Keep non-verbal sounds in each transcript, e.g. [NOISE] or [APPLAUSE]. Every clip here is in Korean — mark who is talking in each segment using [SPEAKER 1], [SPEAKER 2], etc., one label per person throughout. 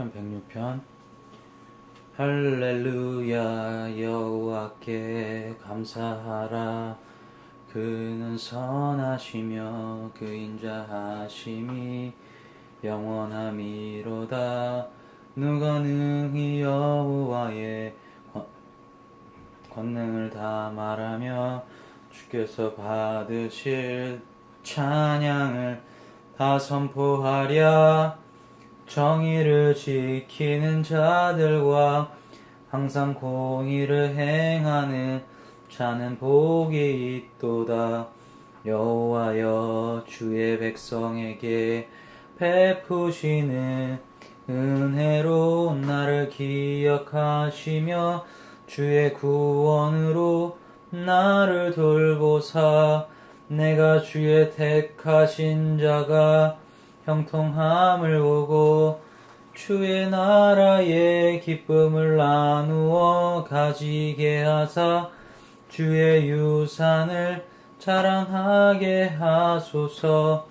[SPEAKER 1] 시편 106편. 할렐루야 여호와께 감사하라. 그는 선하시며 그 인자하심이 영원함이로다. 누가 능히 여호와의 권- 권능을 다 말하며 주께서 받으실 찬양을 다 선포하랴 정의를 지키는 자들과 항상 공의를 행하는 자는 복이 있도다. 여호와여 주의 백성에게 베푸시는 은혜로 나를 기억하시며 주의 구원으로 나를 돌보사 내가 주의 택하신 자가 형통함을 보고 주의 나라의 기쁨을 나누어 가지게 하사 주의 유산을 자랑하게 하소서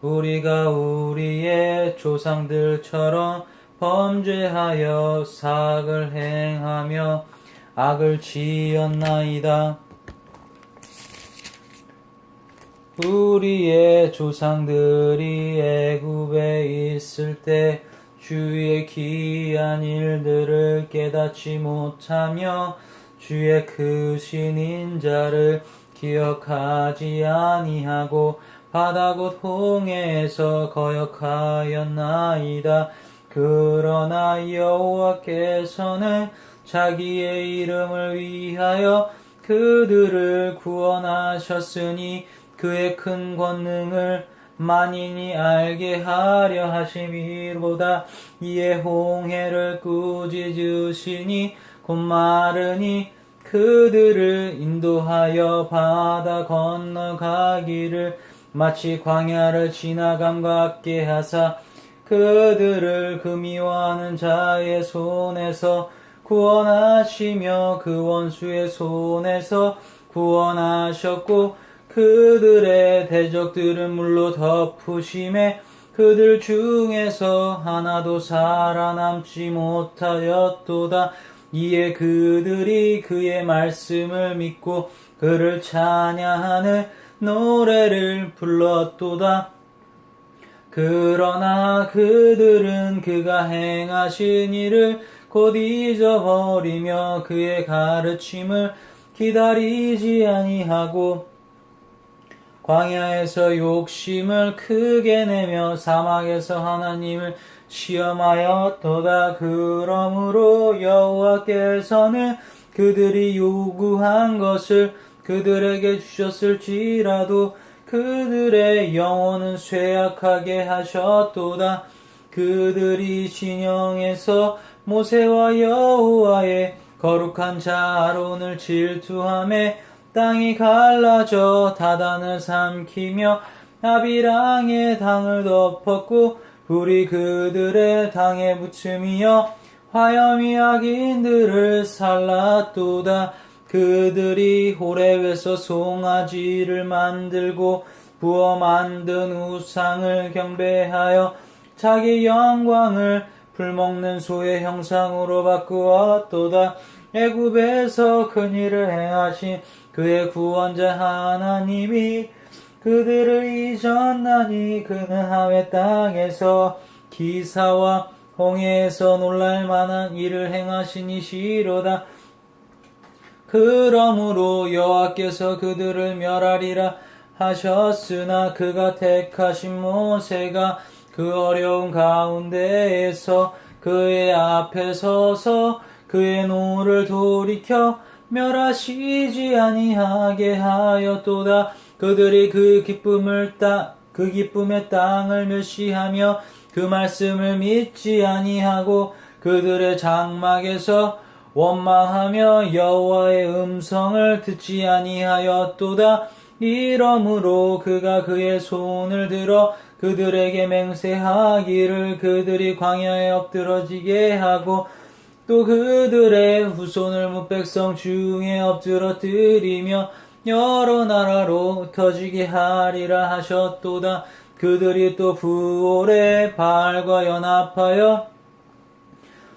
[SPEAKER 1] 우리가 우리의 조상들처럼 범죄하여 사악을 행하며 악을 지었나이다. 우리의 조상들이 애굽에 있을 때 주의 기이한 일들을 깨닫지 못하며 주의 크신 인자를 기억하지 아니하고 바다 곧 홍해에서 거역하였나이다. 그러나 여호와께서는 자기의 이름을 위하여 그들을 구원하셨으니 그의 큰 권능을 만인이 알게 하려 하심이로다. 이에 홍해를 꾸짖으시니 곧 마르니 그들을 인도하여 바다 건너가기를 마치 광야를 지나감 같게 하사 그들을 그 미워하는 자의 손에서 구원하시며 그 원수의 손에서 구원하셨고 그들의 대적들은 물로 덮으심에 그들 중에서 하나도 살아남지 못하였도다. 이에 그들이 그의 말씀을 믿고 그를 찬양하는 노래를 불렀도다. 그러나 그들은 그가 행하신 일을 곧 잊어버리며 그의 가르침을 기다리지 아니하고 광야에서 욕심을 크게 내며 사막에서 하나님을 시험하였도다. 그러므로 여호와께서는 그들이 요구한 것을 그들에게 주셨을지라도 그들의 영혼은 쇠약하게 하셨도다. 그들이 진영에서 모세와 여호와의 거룩한 자론을 질투함에 땅이 갈라져 다단을 삼키며 아비랑의 당을 덮었고 불이 그들의 당에 붙음이여 화염이 악인들을 살랐도다. 그들이 호렙에서 송아지를 만들고 부어 만든 우상을 경배하여 자기 영광을 불먹는 소의 형상으로 바꾸었도다. 애굽에서 큰 일을 행하신 그의 구원자 하나님이 그들을 잊었나니 그는 하회 땅에서 기사와 홍해에서 놀랄 만한 일을 행하시니시로다. 그러므로 여호와께서 그들을 멸하리라 하셨으나 그가 택하신 모세가 그 어려운 가운데에서 그의 앞에 서서 그의 노를 돌이켜 멸하시지 아니하게 하였도다. 그들이 그 기쁨을 따, 그 기쁨의 땅을 멸시하며 그 말씀을 믿지 아니하고 그들의 장막에서 원망하며 여호와의 음성을 듣지 아니하였도다. 이러므로 그가 그의 손을 들어 그들에게 맹세하기를 그들이 광야에 엎드러지게 하고 또 그들의 후손을 무백성 중에 엎드러뜨리며 여러 나라로 흩어지게 하리라 하셨도다. 그들이 또 부올에 바알과 연합하여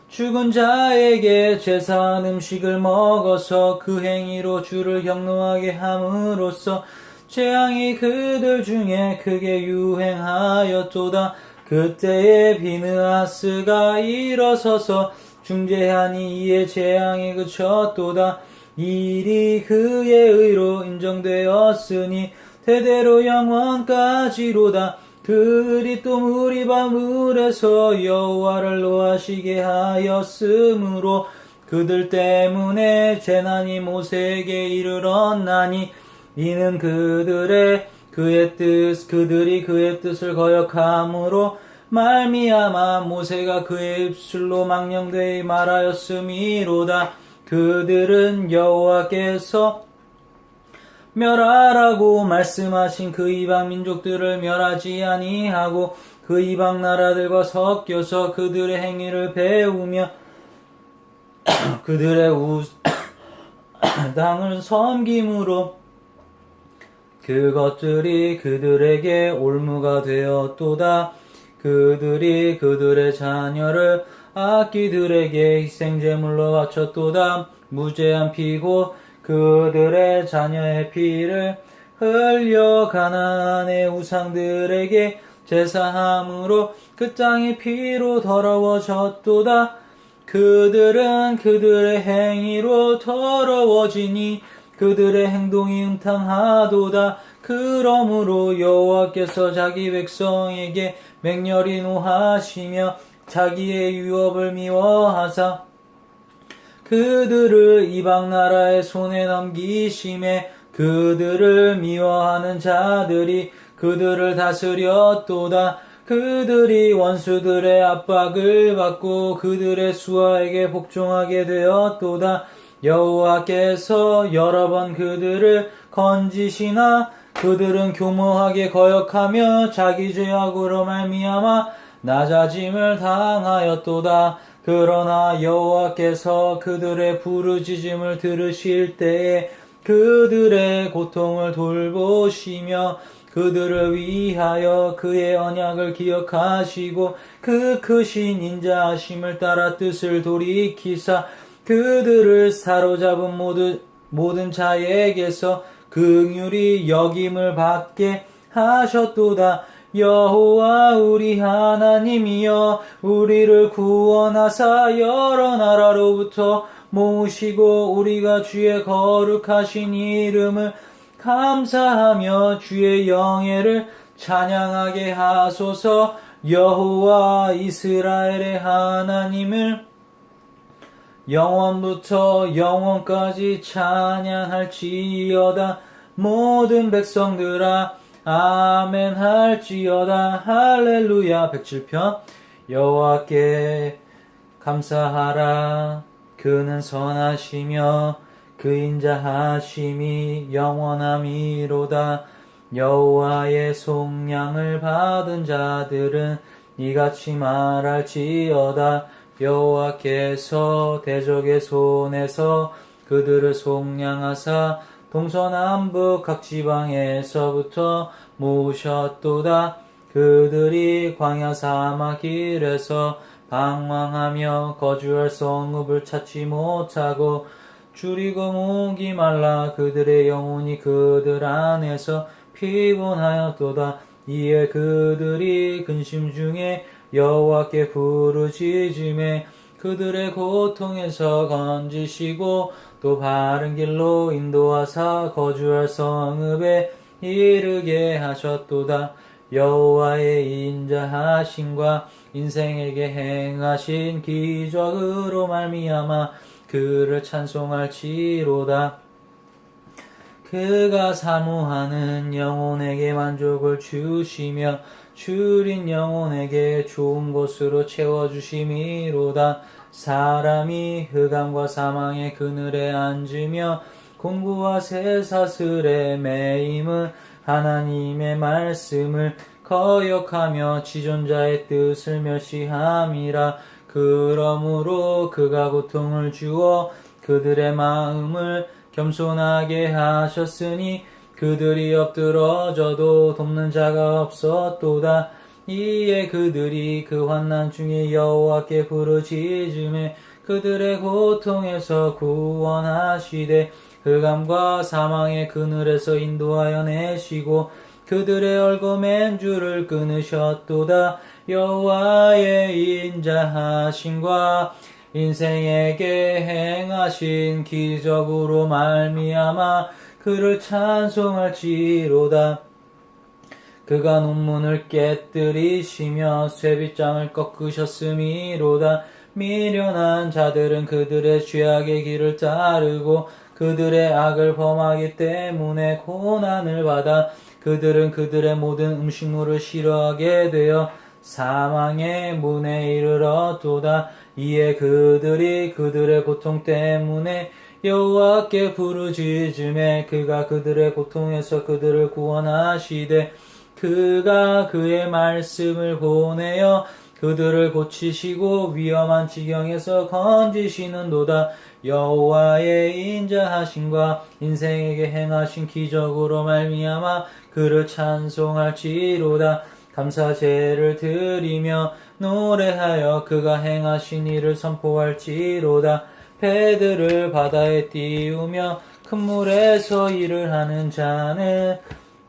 [SPEAKER 1] 죽은 자에게 제사한 음식을 먹어서 그 행위로 주를 경노하게 함으로써 재앙이 그들 중에 크게 유행하였도다. 그때에 비느하스가 일어서서 중재하니 이에 재앙이 그쳤도다. 이 일이 그의 의로 인정되었으니 대대로 영원까지로다. 그들이 또 무리바 물에서 여호와를 노하시게 하였으므로 그들 때문에 재난이 모세에게 이르렀나니 이는 그들의 그의 뜻 그들이 그의 뜻을 거역함으로 말미암아 모세가 그의 입술로 망령되이 말하였음이로다 그들은 여호와께서 멸하라고 말씀하신 그 이방 민족들을 멸하지 아니하고 그 이방 나라들과 섞여서 그들의 행위를 배우며 [COUGHS] 그들의 우 [COUGHS] 당을 섬김으로 그것들이 그들에게 올무가 되었도다. 그들이 그들의 자녀를 악기들에게 희생제물로 바쳤도다. 무죄한 피고 그들의 자녀의 피를 흘려 가나안의 우상들에게 제사함으로 그 땅의 피로 더러워졌도다. 그들은 그들의 행위로 더러워지니 그들의 행동이 음탕하도다. 그러므로 여호와께서 자기 백성에게 맹렬히 노하시며 자기의 유업을 미워하사 그들을 이방 나라의 손에 넘기심에 그들을 미워하는 자들이 그들을 다스렸도다. 그들이 원수들의 압박을 받고 그들의 수하에게 복종하게 되었도다. 여호와께서 여러 번 그들을 건지시나 그들은 교모하게 거역하며 자기 죄악으로 말미암아 낮아짐을 당하였도다. 그러나 여호와께서 그들의 부르짖음을 들으실 때에 그들의 고통을 돌보시며 그들을 위하여 그의 언약을 기억하시고 그 크신 인자하심을 따라 뜻을 돌이키사 그들을 사로잡은 모든, 모든 자에게서 긍휼히 여김을 받게 하셨도다. 여호와 우리 하나님이여 우리를 구원하사 여러 나라로부터 모으시고 우리가 주의 거룩하신 이름을 감사하며 주의 영예를 찬양하게 하소서 여호와 이스라엘의 하나님을 영원부터 영원까지 찬양할지어다 모든 백성들아 아멘 할지어다. 할렐루야. 107편. 여호와께 감사하라. 그는 선하시며 그 인자하심이 영원함이로다. 여호와의 속량을 받은 자들은 이같이 말할지어다. 여호와께서 대적의 손에서 그들을 속량하사 동서남북 각 지방에서부터 모으셨도다. 그들이 광야 사막 길에서 방황하며 거주할 성읍을 찾지 못하고 줄이고 목이 말라 그들의 영혼이 그들 안에서 피곤하였도다. 이에 그들이 근심 중에 여호와께 부르짖음에 그들의 고통에서 건지시고 또 바른 길로 인도하사 거주할 성읍에 이르게 하셨도다. 여호와의 인자하심과 인생에게 행하신 기적으로 말미암아 그를 찬송할지로다. 그가 사모하는 영혼에게 만족을 주시며 줄인 영혼에게 좋은 곳으로 채워주심이로다. 사람이 흑암과 사망의 그늘에 앉으며 공부와 새사슬에 매임은 하나님의 말씀을 거역하며 지존자의 뜻을 멸시함이라. 그러므로 그가 고통을 주어 그들의 마음을 겸손하게 하셨으니 그들이 엎드러져도 돕는 자가 없었도다. 이에 그들이 그 환난 중에 여호와께 부르짖음에 그들의 고통에서 구원하시되 흑암과 사망의 그늘에서 인도하여 내시고 그들의 얼거맨 줄을 끊으셨도다. 여호와의 인자하심과 인생에게 행하신 기적으로 말미암아 그를 찬송할지로다 그가 논문을 깨뜨리시며 쇠빗장을 꺾으셨음이로다. 미련한 자들은 그들의 죄악의 길을 따르고 그들의 악을 범하기 때문에 고난을 받아 그들은 그들의 모든 음식물을 싫어하게 되어 사망의 문에 이르렀도다. 이에 그들이 그들의 고통 때문에 여호와께 부르짖음에 그가 그들의 고통에서 그들을 구원하시되 그가 그의 말씀을 보내어 그들을 고치시고 위험한 지경에서 건지시는도다. 여호와의 인자하심과 인생에게 행하신 기적으로 말미암아 그를 찬송할지로다. 감사제를 드리며 노래하여 그가 행하신 일을 선포할지로다. 배들을 바다에 띄우며 큰 물에서 일을 하는 자는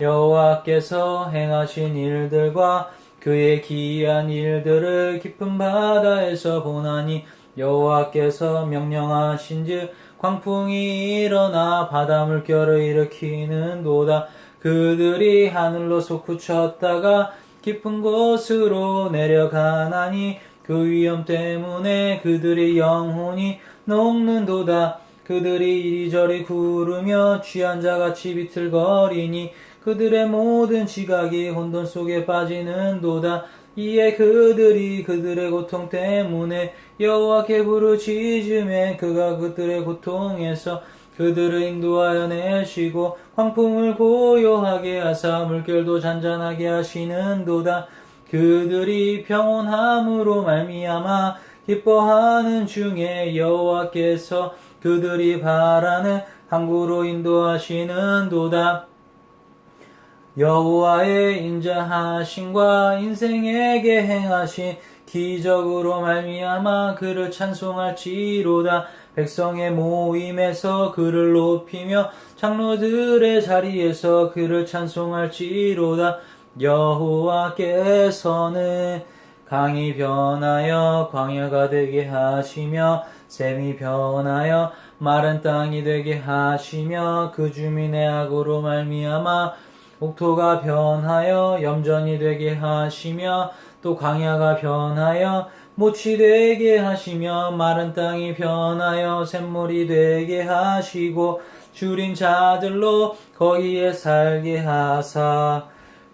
[SPEAKER 1] 여호와께서 행하신 일들과 그의 기이한 일들을 깊은 바다에서 보나니 여호와께서 명령하신즉 광풍이 일어나 바다 물결을 일으키는 도다. 그들이 하늘로 솟구쳤다가 깊은 곳으로 내려가나니 그 위험 때문에 그들의 영혼이 녹는도다. 그들이 이리저리 구르며 취한 자같이 비틀거리니 그들의 모든 지각이 혼돈 속에 빠지는 도다. 이에 그들이 그들의 고통 때문에 여호와께 부르짖음에 그가 그들의 고통에서 그들을 인도하여 내시고 광풍을 고요하게 하사 물결도 잔잔하게 하시는도다. 그들이 평온함으로 말미암아 기뻐하는 중에 여호와께서 그들이 바라는 항구로 인도하시는도다 여호와의 인자하심과 인생에게 행하신 기적으로 말미암아 그를 찬송할지로다. 백성의 모임에서 그를 높이며 장로들의 자리에서 그를 찬송할지로다. 여호와께서는 강이 변하여 광야가 되게 하시며 샘이 변하여 마른 땅이 되게 하시며 그 주민의 악으로 말미암아 옥토가 변하여 염전이 되게 하시며 또 광야가 변하여 못이 되게 하시며 마른 땅이 변하여 샘물이 되게 하시고 줄인 자들로 거기에 살게 하사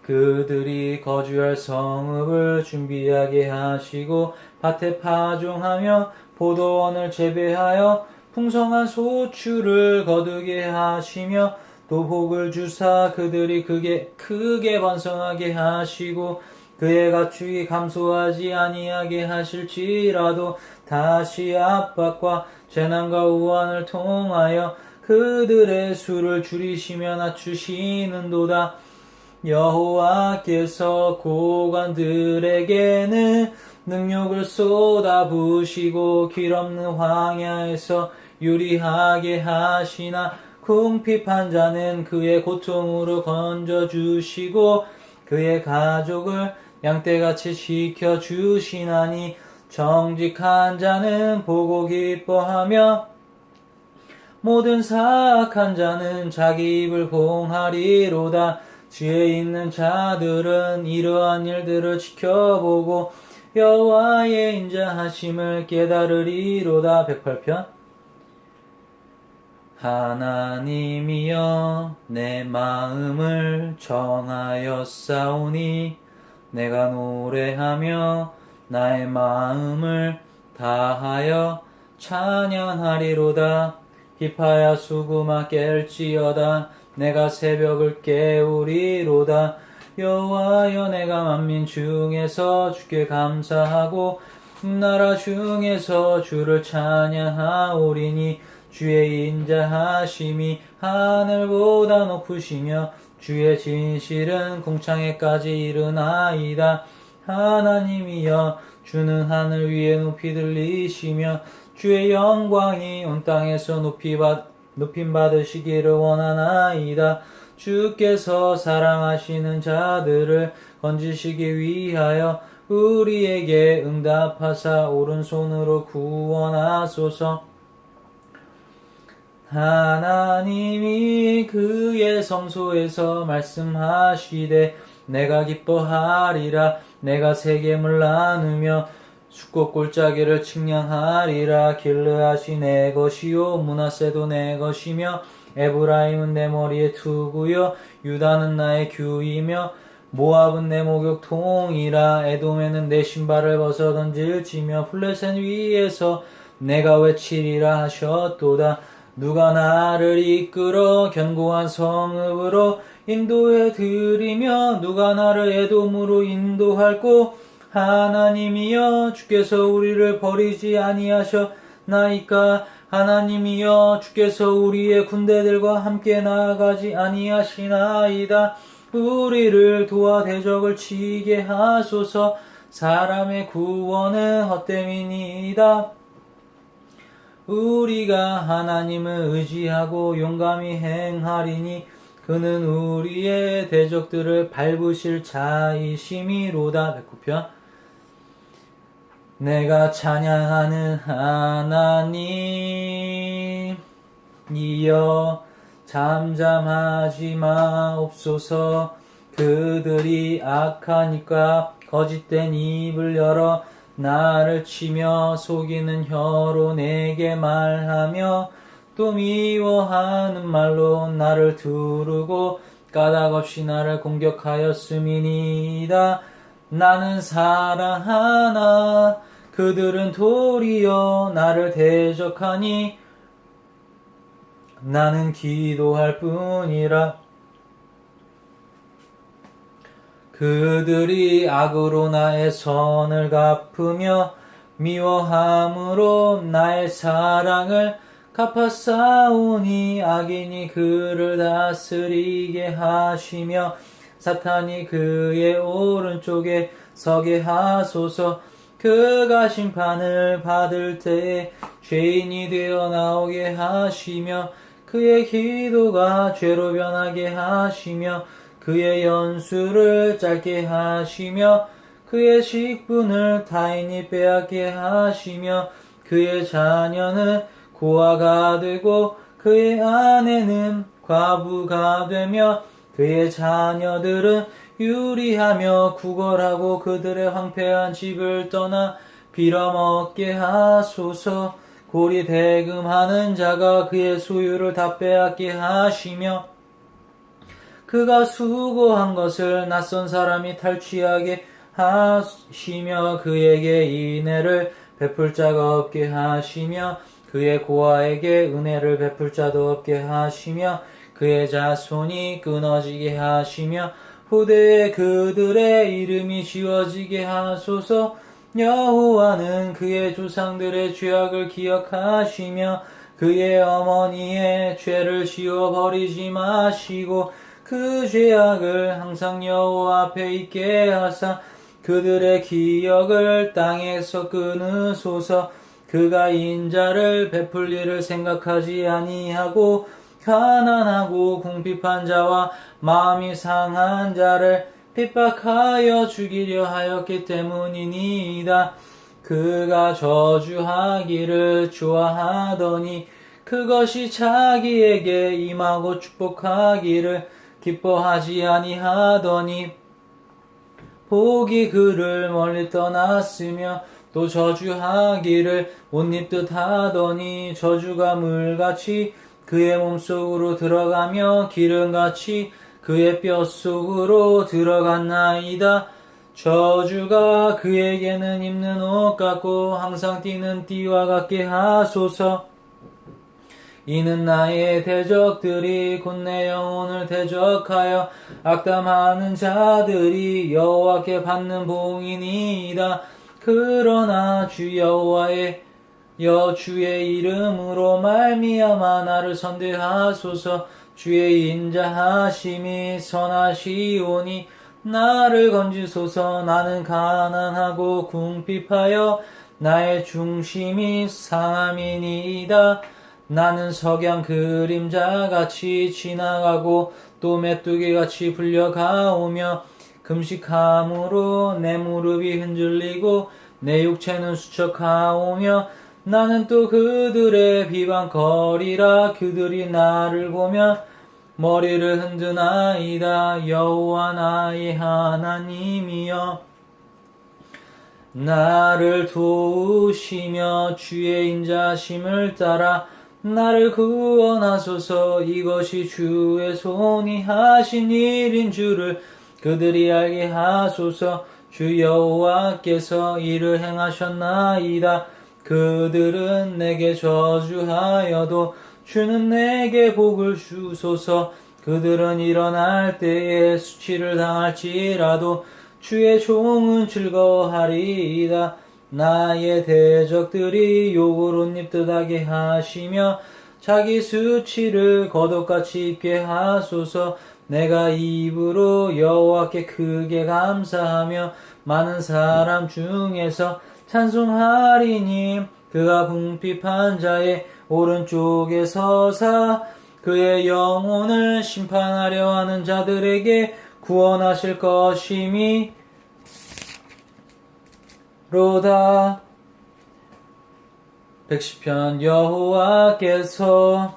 [SPEAKER 1] 그들이 거주할 성읍을 준비하게 하시고 밭에 파종하며 포도원을 재배하여 풍성한 소출을 거두게 하시며 또 복을 주사 그들이 크게 크게 번성하게 하시고 그의 가축이 감소하지 아니하게 하실지라도 다시 압박과 재난과 우환을 통하여 그들의 수를 줄이시며 낮추시는도다. 여호와께서 고관들에게는 능력을 쏟아부시고 길 없는 황야에서 유리하게 하시나 궁핍한 자는 그의 고통으로 건져주시고 그의 가족을 양떼같이 지켜주시나니 정직한 자는 보고 기뻐하며 모든 사악한 자는 자기 입을 봉하리로다. 지혜 있는 자들은 이러한 일들을 지켜보고 여호와의 인자하심을 깨달으리로다. 108편 하나님이여 내 마음을 정하였사오니 내가 노래하며 나의 마음을 다하여 찬양하리로다. 기파야 수구마 깰지어다. 내가 새벽을 깨우리로다. 여호와여 내가 만민 중에서 주께 감사하고 나라 중에서 주를 찬양하오리니 주의 인자하심이 하늘보다 높으시며 주의 진실은 궁창에까지 이르나이다 하나님이여 주는 하늘 위에 높이 들리시며 주의 영광이 온 땅에서 높이 받 높임 받으시기를 원하나이다. 주께서 사랑하시는 자들을 건지시기 위하여 우리에게 응답하사 오른손으로 구원하소서. 하나님이 그의 성소에서 말씀하시되 내가 기뻐하리라. 내가 세겜을 나누며 수꽃 골짜기를 측량하리라. 길르앗이 내 것이요 문하세도 내 것이며 에브라임은 내 머리에 투구요 유다는 나의 규이며 모압은 내 목욕통이라. 에돔에는 내 신발을 벗어 던질지며 플레센 위에서 내가 외치리라 하셨도다 누가 나를 이끌어 견고한 성읍으로 인도해 드리며 누가 나를 에돔으로 인도할꼬 하나님이여 주께서 우리를 버리지 아니하셨나이까? 하나님이여 주께서 우리의 군대들과 함께 나아가지 아니하시나이다. 우리를 도와 대적을 치게 하소서. 사람의 구원은 헛됨이니이다 우리가 하나님을 의지하고 용감히 행하리니 그는 우리의 대적들을 밟으실 자이심이로다. 백구편. 내가 찬양하는 하나님 이여 잠잠하지 마옵소서. 그들이 악하니까 거짓된 입을 열어 나를 치며 속이는 혀로 내게 말하며 또 미워하는 말로 나를 두르고 까닭 없이 나를 공격하였음이니이다. 나는 사랑하나 그들은 도리어 나를 대적하니 나는 기도할 뿐이라. 그들이 악으로 나의 선을 갚으며 미워함으로 나의 사랑을 갚아싸우니 악인이 그를 다스리게 하시며 사탄이 그의 오른쪽에 서게 하소서. 그가 심판을 받을 때에 죄인이 되어 나오게 하시며 그의 기도가 죄로 변하게 하시며 그의 연수를 짧게 하시며 그의 식분을 타인이 빼앗게 하시며 그의 자녀는 고아가 되고 그의 아내는 과부가 되며 그의 자녀들은 유리하며 구걸하고 그들의 황폐한 집을 떠나 빌어먹게 하소서. 고리 대금하는 자가 그의 소유를 다 빼앗게 하시며 그가 수고한 것을 낯선 사람이 탈취하게 하시며 그에게 인애를 베풀 자가 없게 하시며 그의 고아에게 은혜를 베풀 자도 없게 하시며 그의 자손이 끊어지게 하시며 후대에 그들의 이름이 지워지게 하소서. 여호와는 그의 조상들의 죄악을 기억하시며 그의 어머니의 죄를 지워버리지 마시고 그 죄악을 항상 여호와 앞에 있게 하사 그들의 기억을 땅에서 끊으소서 그가 인자를 베풀 일을 생각하지 아니하고 가난하고 궁핍한 자와 마음이 상한 자를 핍박하여 죽이려 하였기 때문이니이다. 그가 저주하기를 좋아하더니 그것이 자기에게 임하고 축복하기를 기뻐하지 아니하더니 복이 그를 멀리 떠났으며 또 저주하기를 못 입듯 하더니 저주가 물같이 그의 몸속으로 들어가며 기름같이 그의 뼛속으로 들어갔나이다. 저주가 그에게는 입는 옷 같고 항상 뛰는 띠와 같게 하소서. 이는 나의 대적들이 곧 내 영혼을 대적하여 악담하는 자들이 여호와께 받는 봉이니이다. 그러나 주 여호와의 여 주의 이름으로 말미암아 나를 선대하소서 주의 인자하심이 선하시오니 나를 건지소서 나는 가난하고 궁핍하여 나의 중심이 상함이니이다. 나는 석양 그림자 같이 지나가고 또 메뚜기 같이 불려가오며 금식함으로 내 무릎이 흔들리고 내 육체는 수척하오며 나는 또 그들의 비방거리라 그들이 나를 보며 머리를 흔드나이다. 여호와 나의 하나님이여. 나를 도우시며 주의 인자심을 따라 나를 구원하소서. 이것이 주의 손이 하신 일인 줄을 그들이 알게 하소서. 주 여호와께서 이를 행하셨나이다. 그들은 내게 저주하여도 주는 내게 복을 주소서. 그들은 일어날 때에 수치를 당할지라도 주의 종은 즐거워하리이다. 나의 대적들이 욕을 옷 입듯 하게 하시며 자기 수치를 겉옷같이 입게 하소서. 내가 입으로 여호와께 크게 감사하며 많은 사람 중에서 찬송하리니 그가 궁핍한 자의 오른쪽에 서사 그의 영혼을 심판하려 하는 자들에게 구원하실 것임이 로다 110편 여호와께서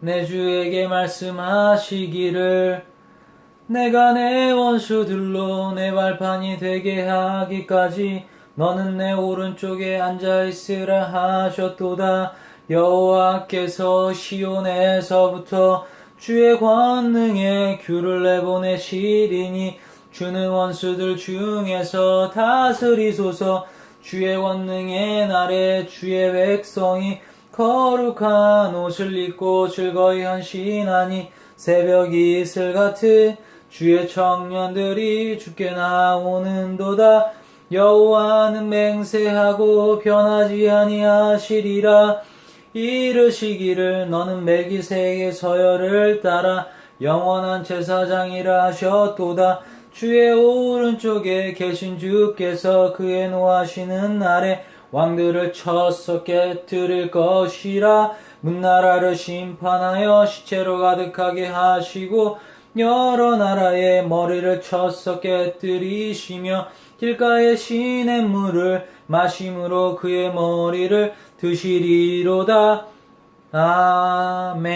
[SPEAKER 1] 내 주에게 말씀하시기를 내가 내 원수들로 내 발판이 되게 하기까지 너는 내 오른쪽에 앉아 있으라 하셨도다. 여호와께서 시온에서부터 주의 권능에 귤을 내보내시리니 주는 원수들 중에서 다스리소서. 주의 권능의 날에 주의 백성이 거룩한 옷을 입고 즐거이 헌신하니 새벽이 이슬 같은 주의 청년들이 주께 나오는도다. 여호와는 맹세하고 변하지 아니하시리라. 이르시기를 너는 멜기세의 서열을 따라 영원한 제사장이라 하셨도다 주의 오른쪽에 계신 주께서 그의 노하시는 날에 왕들을 쳤어 깨뜨릴 것이라 문나라를 심판하여 시체로 가득하게 하시고 여러 나라의 머리를 쳤어 깨뜨리시며 길가의 시냇물을 마심으로 그의 머리를 드시리로다. 아멘